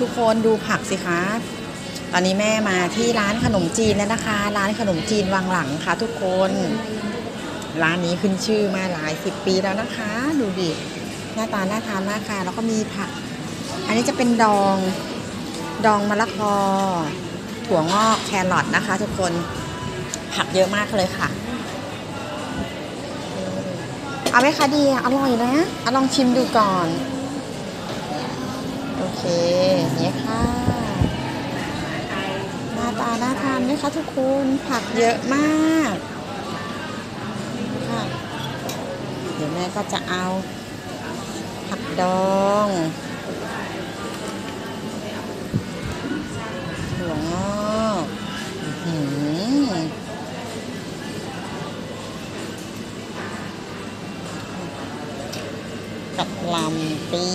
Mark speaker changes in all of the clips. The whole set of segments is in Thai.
Speaker 1: ทุกคนดูผักสิคะ ตอนนี้แม่มาที่ร้านขนมจีนแล้วนะคะ ร้านขนมจีนวังหลังค่ะ ทุกคน ร้านนี้ขึ้นชื่อมาหลายสิบปีแล้วนะคะ ดูดิหน้าตาน่าทานมากค่ะ แล้วก็มีผัก อันนี้จะเป็นดอง ดองมะละกอ ถั่วงอกแครอทนะคะ ทุกคน ผักเยอะมากเลยค่ะ เอาไหมคะดีอร่อยนะอะลองชิมดูก่อน โอเค เนี่ค่ะหน้าตาน่าทานไหมคะทุกคนผักเยอะมากค่ะเดี๋ยวแม่ก็จะเอาผักดองถั่วงอกหือกับลำปี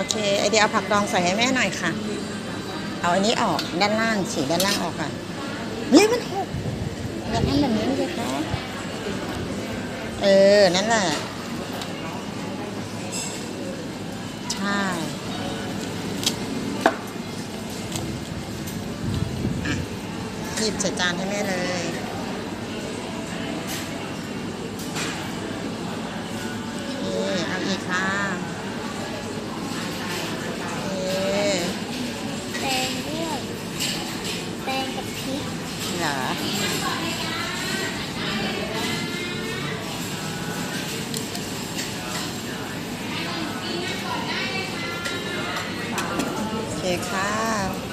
Speaker 1: โอเค ไอเดียเอาผักดองใส่ให้แม่หน่อยค่ะ เอาอันนี้ออกด้านล่างฉีกด้านล่างออกก่อนนี่มันหกอย่าทำแบบนี้เลยคะเออ นั่นแหละ ใช่หยิบใส่จานให้แม่เลย หรอ โอเคค่ะ